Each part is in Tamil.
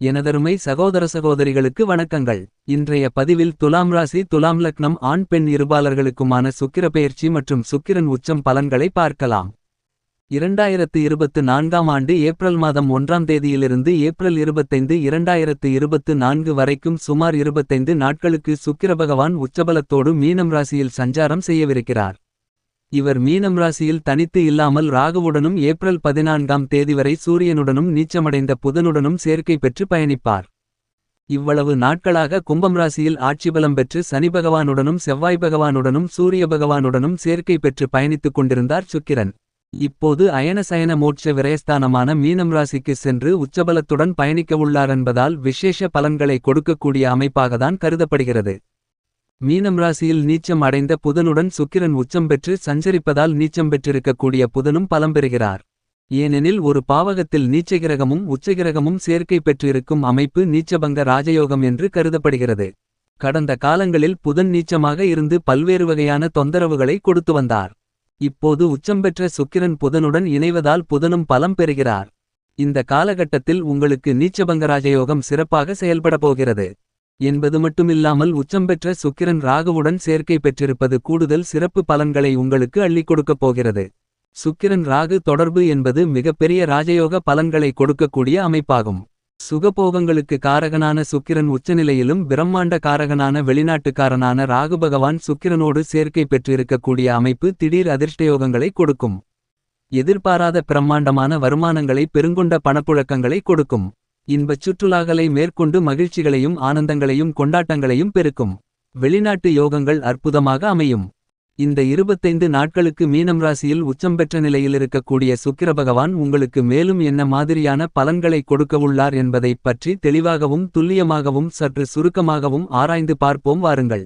எனதருமை சகோதர சகோதரிகளுக்கு வணக்கங்கள். இன்றைய பதிவில் துலாம் ராசி துலாம் லக்னம் ஆண் பெண் இருபாலர்களுக்குமான சுக்கிர பெயர்ச்சி மற்றும் சுக்கிரன் உச்சம் பலன்களை பார்க்கலாம். இரண்டாயிரத்து இருபத்து நான்காம் ஆண்டு ஏப்ரல் மாதம் ஒன்றாம் தேதியிலிருந்து ஏப்ரல் இருபத்தைந்து இரண்டாயிரத்து இருபத்து நான்கு வரைக்கும் சுமார் இருபத்தைந்து நாட்களுக்கு சுக்கிர பகவான் உச்சபலத்தோடு மீனம் ராசியில் சஞ்சாரம் செய்யவிருக்கிறார். இவர் மீனம் ராசியில் தனித்து இல்லாமல் ராகுவுடனும் ஏப்ரல் பதினான்காம் தேதி வரை சூரியனுடனும் நீச்சமடைந்த புதனுடனும் சேர்க்கை பெற்று பயணிப்பார். இவ்வளவு நாட்களாக கும்பம் ராசியில் ஆட்சிபலம் பெற்று சனி பகவானுடனும் செவ்வாய் பகவானுடனும் சூரிய பகவானுடனும் சேர்க்கை பெற்று பயணித்துக் கொண்டிருந்தார் சுக்கிரன். இப்போது அயன சயன மோட்ச விரயஸ்தானமான மீனம் ராசிக்கு சென்று உச்சபலத்துடன் பயணிக்கவுள்ளார் என்பதால் விசேஷ பலன்களை கொடுக்கக்கூடிய அமைப்பாகத்தான் கருதப்படுகிறது. மீனம் ராசியில் நீச்சம் அடைந்த புதனுடன் சுக்கிரன் உச்சம் பெற்று சஞ்சரிப்பதால் நீச்சம் பெற்றிருக்கக்கூடிய புதனும் பலம் பெறுகிறார். ஏனெனில் ஒரு பாவகத்தில் நீச்சகிரகமும் உச்சகிரகமும் சேர்க்கை பெற்றிருக்கும் அமைப்பு நீச்சபங்க ராஜயோகம் என்று கருதப்படுகிறது. கடந்த காலங்களில் புதன் நீச்சமாக இருந்து பல்வேறு வகையான தொந்தரவுகளை கொடுத்து வந்தார். இப்போது உச்சம் பெற்ற சுக்கிரன் புதனுடன் இணைவதால் புதனும் பலம் பெறுகிறார். இந்த காலகட்டத்தில் உங்களுக்கு நீச்சபங்க ராஜயோகம் சிறப்பாக செயல்பட போகிறது. என்பது மட்டுமில்லாமல் உச்சம் பெற்ற சுக்கிரன் ராகுவுடன் சேர்க்கை பெற்றிருப்பது கூடுதல் சிறப்பு பலன்களை உங்களுக்கு அள்ளிக் கொடுக்கப் போகிறது. சுக்கிரன் ராகு தொடர்பு என்பது மிகப்பெரிய ராஜயோக பலன்களை கொடுக்கக்கூடிய அமைப்பாகும். சுகபோகங்களுக்கு காரகனான சுக்கிரன் உச்சநிலையிலும் பிரம்மாண்ட காரகனான வெளிநாட்டுக்காரனான ராகு பகவான் சுக்கிரனோடு சேர்க்கை பெற்றிருக்கக்கூடிய அமைப்பு திடீர் அதிர்ஷ்டயோகங்களை கொடுக்கும். எதிர்பாராத பிரம்மாண்டமான வருமானங்களை பெருங்கொண்ட பணப்புழக்கங்களை கொடுக்கும். இன்பச் சுற்றுலாக்களை மேற்கொண்டு மகிழ்ச்சிகளையும் ஆனந்தங்களையும் கொண்டாட்டங்களையும் பெருக்கும். வெளிநாட்டு யோகங்கள் அற்புதமாக அமையும். இந்த இருபத்தைந்து நாட்களுக்கு மீனம் ராசியில் உச்சம் பெற்ற நிலையில் இருக்கக்கூடிய சுக்கிர பகவான் உங்களுக்கு மேலும் என்ன மாதிரியான பலன்களை கொடுக்கவுள்ளார் என்பதைப் பற்றி தெளிவாகவும் துல்லியமாகவும் சற்று சுருக்கமாகவும் ஆராய்ந்து பார்ப்போம் வாருங்கள்.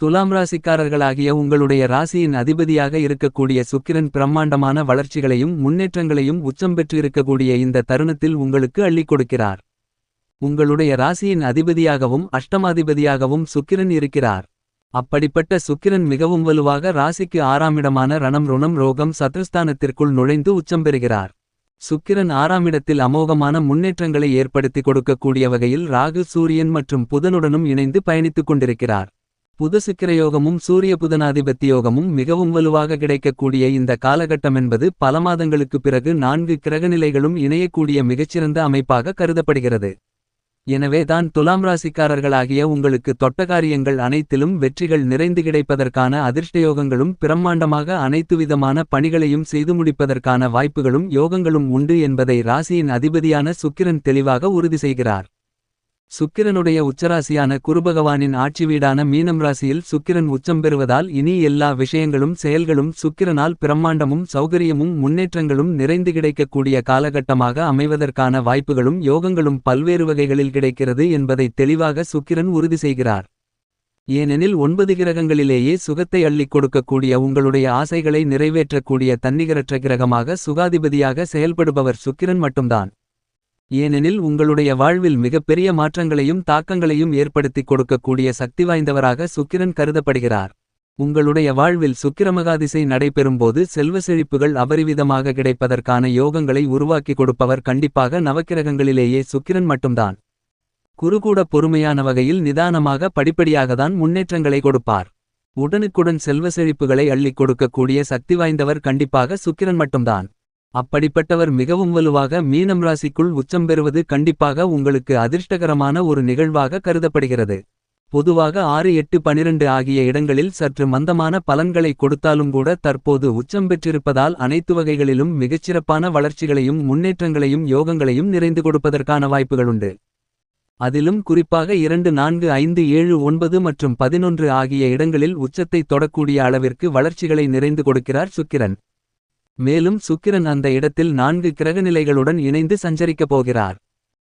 துலாம் ராசிக்காரர்களாகிய உங்களுடைய ராசியின் அதிபதியாக இருக்கக்கூடிய சுக்கிரன் பிரம்மாண்டமான வளர்ச்சிகளையும் முன்னேற்றங்களையும் உச்சம் பெற்றிருக்கக்கூடிய இந்த தருணத்தில் உங்களுக்கு அள்ளிக் கொடுக்கிறார். உங்களுடைய ராசியின் அதிபதியாகவும் அஷ்டமாதிபதியாகவும் சுக்கிரன் இருக்கிறார். அப்படிப்பட்ட சுக்கிரன் மிகவும் வலுவாக ராசிக்கு ஆறாமிடமான ரணம் ருணம் ரோகம் சத்ருஸ்தானத்திற்குள் நுழைந்து உச்சம் பெறுகிறார். சுக்கிரன் ஆறாமிடத்தில் அமோகமான முன்னேற்றங்களை ஏற்படுத்தி கொடுக்கக்கூடிய வகையில் ராகு சூரியன் மற்றும் புதனுடனும் இணைந்து பயணித்துக் கொண்டிருக்கிறார். புது சுக்கிரயோகமும் சூரிய புதனாதிபத்தியோகமும் மிகவும் வலுவாக கிடைக்கக்கூடிய இந்த காலகட்டம் என்பது பல மாதங்களுக்குப் பிறகு நான்கு கிரகநிலைகளும் இணையக்கூடிய மிகச்சிறந்த அமைப்பாக கருதப்படுகிறது. எனவே தான் துலாம் ராசிக்காரர்களாகிய உங்களுக்கு தொட்டகாரியங்கள் அனைத்திலும் வெற்றிகள் நிறைந்து கிடைப்பதற்கான அதிர்ஷ்டயோகங்களும் பிரம்மாண்டமாக அனைத்து விதமான பணிகளையும் செய்து முடிப்பதற்கான வாய்ப்புகளும் யோகங்களும் உண்டு என்பதை ராசியின் அதிபதியான சுக்கிரன் தெளிவாக உறுதி செய்கிறார். சுக்கிரனுடைய உச்சராசியான குருபகவானின் ஆட்சி வீடான மீனம் ராசியில் சுக்கிரன் உச்சம் பெறுவதால் இனி எல்லா விஷயங்களும் செயல்களும் சுக்கிரனால் பிரம்மாண்டமும் சௌகரியமும் முன்னேற்றங்களும் நிறைந்து கிடைக்கக்கூடிய காலகட்டமாக அமைவதற்கான வாய்ப்புகளும் யோகங்களும் பல்வேறு வகைகளில் கிடைக்கிறது என்பதை தெளிவாக சுக்கிரன் உறுதி செய்கிறார். ஏனெனில் ஒன்பது கிரகங்களிலேயே சுகத்தை அள்ளிக் கொடுக்கக்கூடிய உங்களுடைய ஆசைகளை நிறைவேற்றக்கூடிய தன்னிகரற்ற கிரகமாக சுகாதிபதியாக செயல்படுபவர் சுக்கிரன் மட்டும்தான். ஏனெனில் உங்களுடைய வாழ்வில் மிகப்பெரிய மாற்றங்களையும் தாக்கங்களையும் ஏற்படுத்திக் கொடுக்கக்கூடிய சக்தி வாய்ந்தவராக சுக்கிரன் கருதப்படுகிறார். உங்களுடைய வாழ்வில் சுக்கிரமகாதிசை நடைபெறும்போது செல்வ செழிப்புகள் அபரிவிதமாக கிடைப்பதற்கான யோகங்களை உருவாக்கி கொடுப்பவர் கண்டிப்பாக நவக்கிரகங்களிலேயே சுக்கிரன் மட்டும்தான். குறுகூட பொறுமையான வகையில் நிதானமாக படிப்படியாகத்தான் முன்னேற்றங்களை கொடுப்பார். உடனுக்குடன் செல்வ செழிப்புகளை அள்ளிக் கொடுக்கக்கூடிய சக்தி வாய்ந்தவர் கண்டிப்பாக சுக்கிரன் மட்டும்தான். அப்படிப்பட்டவர் மிகவும் வலுவாக மீனம் ராசிக்குள் உச்சம் பெறுவது கண்டிப்பாக உங்களுக்கு அதிர்ஷ்டகரமான ஒரு நிகழ்வாக கருதப்படுகிறது. பொதுவாக ஆறு எட்டு பனிரெண்டு ஆகிய இடங்களில் சற்று மந்தமான பலன்களை கொடுத்தாலும் கூட தற்போது உச்சம் பெற்றிருப்பதால் அனைத்து வகைகளிலும் மிகச்சிறப்பான வளர்ச்சிகளையும் முன்னேற்றங்களையும் யோகங்களையும் நிறைந்து கொடுப்பதற்கான வாய்ப்புகளுண்டு அதிலும் குறிப்பாக இரண்டு நான்கு ஐந்து ஏழு ஒன்பது மற்றும் பதினொன்று ஆகிய இடங்களில் உச்சத்தை தொடக்கூடிய அளவிற்கு வளர்ச்சிகளை நிறைந்து கொடுக்கிறார் சுக்கிரன். மேலும் சுக்கிரன் அந்த இடத்தில் நான்கு கிரகநிலைகளுடன் இணைந்து சஞ்சரிக்கப் போகிறார்.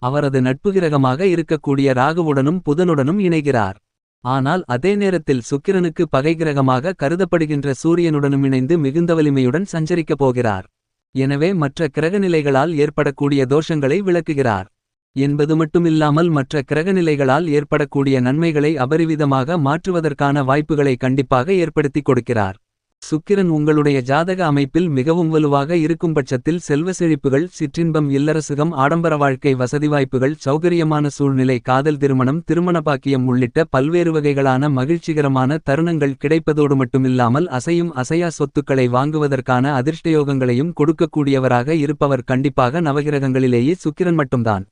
அவரது நட்பு கிரகமாக இருக்கக்கூடிய ராகுவுடனும் புதனுடனும் இணைகிறார். ஆனால் அதே நேரத்தில் சுக்கிரனுக்கு பகை கிரகமாக கருதப்படுகின்ற சூரியனுடனும் இணைந்து மிகுந்த வலிமையுடன் சஞ்சரிக்கப் போகிறார். எனவே மற்ற கிரகநிலைகளால் ஏற்படக்கூடிய தோஷங்களை விளக்குகிறார். என்பது மட்டுமில்லாமல் மற்ற கிரகநிலைகளால் ஏற்படக்கூடிய நன்மைகளை அபரிவிதமாக மாற்றுவதற்கான வாய்ப்புகளை கண்டிப்பாக ஏற்படுத்திக் கொடுக்கிறார். சுக்கிரன் உங்களுடைய ஜாதக அமைப்பில் மிகவும் வலுவாக இருக்கும் பட்சத்தில் செல்வ செழிப்புகள் சிற்றின்பம் இல்லரசுகம் ஆடம்பர வாழ்க்கை வசதி வாய்ப்புகள் சௌகரியமான சூழ்நிலை காதல் திருமணம் திருமண பாக்கியம் உள்ளிட்ட பல்வேறு வகைகளான மகிழ்ச்சிகரமான தருணங்கள் கிடைப்பதோடு மட்டுமில்லாமல் அசையும் அசையா சொத்துக்களை வாங்குவதற்கான அதிர்ஷ்டயோகங்களையும் கொடுக்கக்கூடியவராக இருப்பவர் கண்டிப்பாக நவகிரகங்களிலேயே சுக்கிரன் மட்டும்தான்.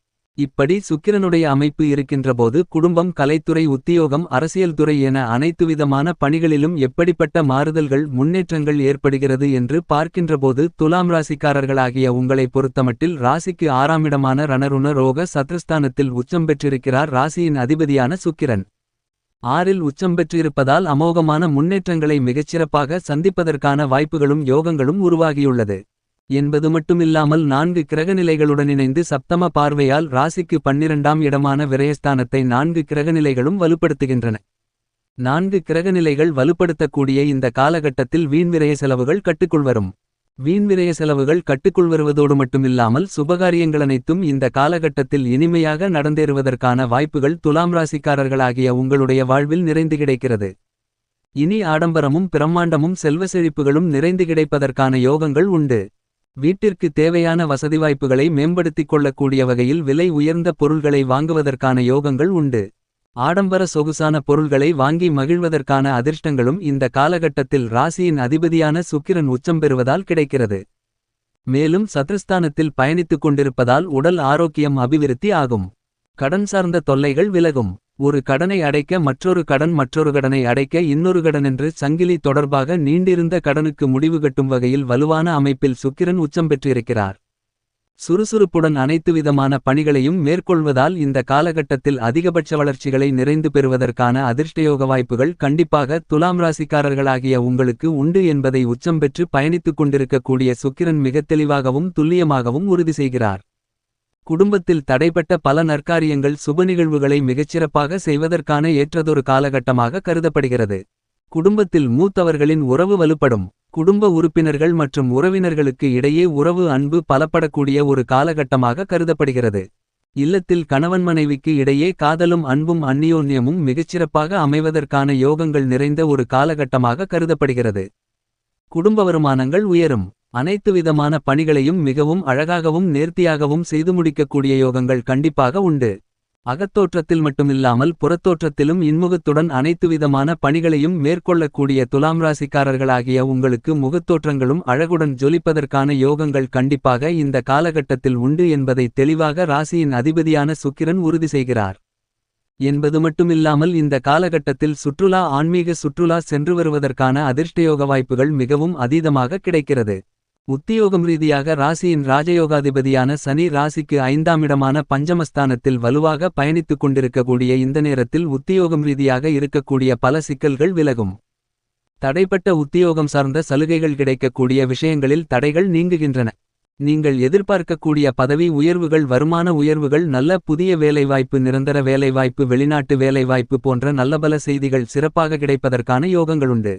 இப்படி சுக்கிரனுடைய அமைப்பு இருக்கின்றபோது குடும்பம் கலைத்துறை உத்தியோகம் அரசியல் துறை என அனைத்து விதமான பணிகளிலும் எப்படிப்பட்ட மாறுதல்கள் முன்னேற்றங்கள் ஏற்படுகிறது என்று பார்க்கின்றபோது துலாம் ராசிக்காரர்களாகிய உங்களை பொறுத்தமட்டில் ராசிக்கு ஆறாமிடமான ரணருண ரோக சத்ரஸ்தானத்தில் உச்சம் பெற்றிருக்கிறார் ராசியின் அதிபதியான சுக்கிரன். ஆறில் உச்சம் பெற்றிருப்பதால் அமோகமான முன்னேற்றங்களை மிகச்சிறப்பாக சந்திப்பதற்கான வாய்ப்புகளும் யோகங்களும் உருவாகியுள்ளது. என்பது மட்டுமில்லாமல் நான்கு கிரகநிலைகளுடன் இணைந்து சப்தம பார்வையால் ராசிக்கு பன்னிரண்டாம் இடமான விரயஸ்தானத்தை நான்கு கிரகநிலைகளும் வலுப்படுத்துகின்றன. நான்கு கிரகநிலைகள் வலுப்படுத்தக்கூடிய இந்த காலகட்டத்தில் வீண்விரய செலவுகள் கட்டுக்குள் வரும். வீண்விரய செலவுகள் கட்டுக்குள் வருவதோடு மட்டுமில்லாமல் சுபகாரியங்கள் அனைத்தும் இந்த காலகட்டத்தில் இனிமையாக நடந்தேறுவதற்கான வாய்ப்புகள் துலாம் ராசிக்காரர்களாகிய உங்களுடைய வாழ்வில் நிறைந்து கிடைக்கிறது. இனி ஆடம்பரமும் பிரம்மாண்டமும் செல்வ செழிப்புகளும் நிறைந்து கிடைப்பதற்கான யோகங்கள் உண்டு. வீட்டிற்கு தேவையான வசதி வாய்ப்புகளை மேம்படுத்திக் கொள்ளக்கூடிய வகையில் விலை உயர்ந்த பொருள்களை வாங்குவதற்கான யோகங்கள் உண்டு. ஆடம்பர சொகுசான பொருள்களை வாங்கி மகிழ்வதற்கான அதிர்ஷ்டங்களும் இந்த காலகட்டத்தில் ராசியின் அதிபதியான சுக்கிரன் உச்சம் பெறுவதால் கிடைக்கிறது. மேலும் சத்ருஸ்தானத்தில் பயணித்துக் கொண்டிருப்பதால் உடல் ஆரோக்கியம் அபிவிருத்தி ஆகும். கடன் சார்ந்த தொல்லைகள் விலகும். ஒரு கடனை அடைக்க மற்றொரு கடன் மற்றொரு கடனை அடைக்க இன்னொரு கடன் என்று சங்கிலி தொடர்பாக நீண்டிருந்த கடனுக்கு முடிவு கட்டும் வகையில் வலுவான அமைப்பில் சுக்கிரன் உச்சம் பெற்றிருக்கிறார். சுறுசுறுப்புடன் அனைத்து விதமான பணிகளையும் மேற்கொள்வதால் இந்த காலகட்டத்தில் அதிகபட்ச வளர்ச்சிகளை நிறைந்து பெறுவதற்கான அதிர்ஷ்டயோக வாய்ப்புகள் கண்டிப்பாக துலாம் ராசிக்காரர்களாகிய உங்களுக்கு உண்டு என்பதை உச்சம் பெற்று பயணித்துக் கொண்டிருக்கக்கூடிய சுக்கிரன் மிகத் தெளிவாகவும் துல்லியமாகவும் உறுதி செய்கிறார். குடும்பத்தில் தடைப்பட்ட பல நற்காரியங்கள் சுப நிகழ்வுகளை மிகச்சிறப்பாக செய்வதற்கான ஏற்றதொரு காலகட்டமாக கருதப்படுகிறது. குடும்பத்தில் மூத்தவர்களின் உறவு வலுப்படும். குடும்ப உறுப்பினர்கள் மற்றும் உறவினர்களுக்கு இடையே உறவு அன்பு பலப்படக்கூடிய ஒரு காலகட்டமாக கருதப்படுகிறது. இல்லத்தில் கணவன் மனைவிக்கு இடையே காதலும் அன்பும் அந்நியோன்யமும் மிகச்சிறப்பாக அமைவதற்கான யோகங்கள் நிறைந்த ஒரு காலகட்டமாக கருதப்படுகிறது. குடும்ப வருமானங்கள் உயரும். அனைத்து விதமான பணிகளையும் மிகவும் அழகாகவும் நேர்த்தியாகவும் செய்து முடிக்கக்கூடிய யோகங்கள் கண்டிப்பாக உண்டு. அகத்தோற்றத்தில் மட்டுமில்லாமல் புறத்தோற்றத்திலும் இன்முகத்துடன் அனைத்து விதமான பணிகளையும் மேற்கொள்ளக்கூடிய துலாம் ராசிக்காரர்களாகிய உங்களுக்கு முகத்தோற்றங்களும் அழகுடன் ஜொலிப்பதற்கான யோகங்கள் கண்டிப்பாக இந்த காலகட்டத்தில் உண்டு என்பதை தெளிவாக ராசியின் அதிபதியான சுக்கிரன் உறுதி செய்கிறார். என்பது மட்டுமில்லாமல் இந்த காலகட்டத்தில் சுற்றுலா ஆன்மீக சுற்றுலா சென்று வருவதற்கான அதிர்ஷ்டயோக வாய்ப்புகள் மிகவும் அதீதமாக கிடைக்கிறது. உத்தியோகம் ரீதியாக ராசியின் ராஜயோகாதிபதியான சனி ராசிக்கு ஐந்தாம் இடமான பஞ்சமஸ்தானத்தில் வலுவாக பயணித்துக் கொண்டிருக்கக்கூடிய இந்த நேரத்தில் உத்தியோகம் ரீதியாக இருக்கக்கூடிய பல சிக்கல்கள் விலகும். தடைப்பட்ட உத்தியோகம் சார்ந்த சலுகைகள் கிடைக்கக்கூடிய விஷயங்களில் தடைகள் நீங்குகின்றன. நீங்கள் எதிர்பார்க்கக்கூடிய பதவி உயர்வுகள் வருமான உயர்வுகள் நல்ல புதிய வேலைவாய்ப்பு நிரந்தர வேலைவாய்ப்பு வெளிநாட்டு வேலைவாய்ப்பு போன்ற நல்லபல செய்திகள் சிறப்பாக கிடைப்பதற்கான யோகங்களுண்டு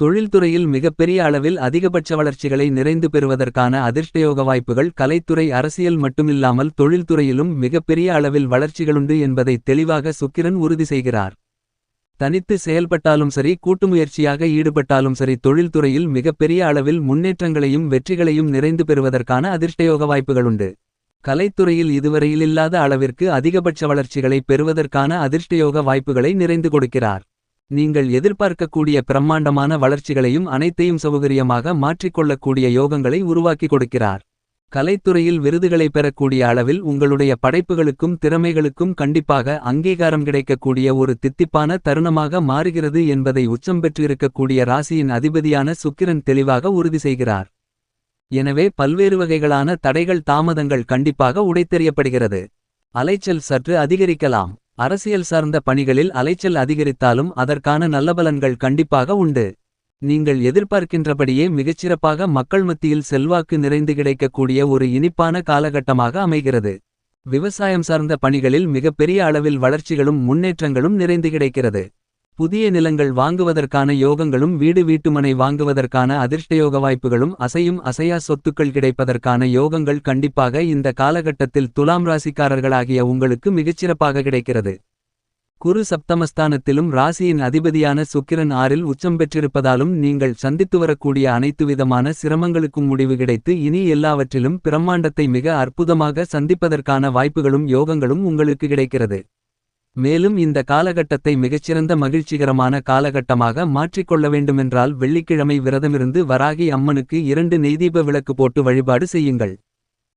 தொழில்துறையில் மிகப்பெரிய அளவில் அதிகபட்ச வளர்ச்சிகளை நிறைந்து பெறுவதற்கான அதிர்ஷ்டயோக வாய்ப்புகள் கலைத்துறை அரசியல் மட்டுமில்லாமல் தொழில்துறையிலும் மிகப்பெரிய அளவில் வளர்ச்சிகளுண்டு என்பதை தெளிவாக சுக்கிரன் உறுதி செய்கிறார். தனித்து செயல்பட்டாலும் சரி கூட்டுமுயற்சியாக ஈடுபட்டாலும் சரி தொழில்துறையில் மிகப்பெரிய அளவில் முன்னேற்றங்களையும் வெற்றிகளையும் நிறைந்து பெறுவதற்கான அதிர்ஷ்டயோக வாய்ப்புகளுண்டு. கலைத்துறையில் இதுவரையில் இல்லாத அளவிற்கு அதிகபட்ச வளர்ச்சிகளை பெறுவதற்கான அதிர்ஷ்டயோக வாய்ப்புகளை நிறைந்து கொடுக்கிறார். நீங்கள் எதிர்பார்க்கக்கூடிய பிரம்மாண்டமான வளர்ச்சிகளையும் அனைத்தையும் சௌகரியமாக மாற்றிக்கொள்ளக்கூடிய யோகங்களை உருவாக்கி கொடுக்கிறார். கலைத்துறையில் விருதுகளை பெறக்கூடிய அளவில் உங்களுடைய படைப்புகளுக்கும் திறமைகளுக்கும் கண்டிப்பாக அங்கீகாரம் கிடைக்கக்கூடிய ஒரு தித்திப்பான தருணமாக மாறுகிறது என்பதை உச்சம் பெற்றிருக்கக்கூடிய ராசியின் அதிபதியான சுக்கிரன் தெளிவாக உறுதி செய்கிறார். எனவே பல்வேறு வகைகளான தடைகள் தாமதங்கள் கண்டிப்பாக உடைத்தெறியப்படுகிறது. அலைச்சல் சற்று அதிகரிக்கலாம். அரசியல் சார்ந்த பணிகளில் அலைச்சல் அதிகரித்தாலும் அதற்கான நல்லபலன்கள் கண்டிப்பாக உண்டு. நீங்கள் எதிர்பார்க்கின்றபடியே மிகச்சிறப்பாக மக்கள் மத்தியில் செல்வாக்கு நிறைந்து கிடைக்கக்கூடிய ஒரு இனிப்பான காலகட்டமாக அமைகிறது. விவசாயம் சார்ந்த பணிகளில் மிகப்பெரிய அளவில் வளர்ச்சிகளும் முன்னேற்றங்களும் நிறைந்து கிடைக்கிறது. புதிய நிலங்கள் வாங்குவதற்கான யோகங்களும் வீடு வீட்டுமனை வாங்குவதற்கான அதிர்ஷ்டயோக வாய்ப்புகளும் அசையும் அசையா சொத்துக்கள் கிடைப்பதற்கான யோகங்கள் கண்டிப்பாக இந்த காலகட்டத்தில் துலாம் ராசிக்காரர்களாகிய உங்களுக்கு மிகச்சிறப்பாக கிடைக்கிறது. குரு சப்தமஸ்தானத்திலும் ராசியின் அதிபதியான சுக்கிரன் ஆறில் உச்சம் பெற்றிருப்பதாலும் நீங்கள் சந்தித்து வரக்கூடிய அனைத்து விதமான சிரமங்களுக்கும் முடிவு கிடைத்து இனி எல்லாவற்றிலும் பிரம்மாண்டத்தை மிக அற்புதமாக சந்திப்பதற்கான வாய்ப்புகளும் யோகங்களும் உங்களுக்கு கிடைக்கிறது. மேலும் இந்த காலகட்டத்தை மிகச்சிறந்த மகிழ்ச்சிகரமான காலகட்டமாக மாற்றிக்கொள்ள வேண்டுமென்றால் வெள்ளிக்கிழமை விரதமிருந்து வராகி அம்மனுக்கு இரண்டு நெய்தீப விளக்கு போட்டு வழிபாடு செய்யுங்கள்.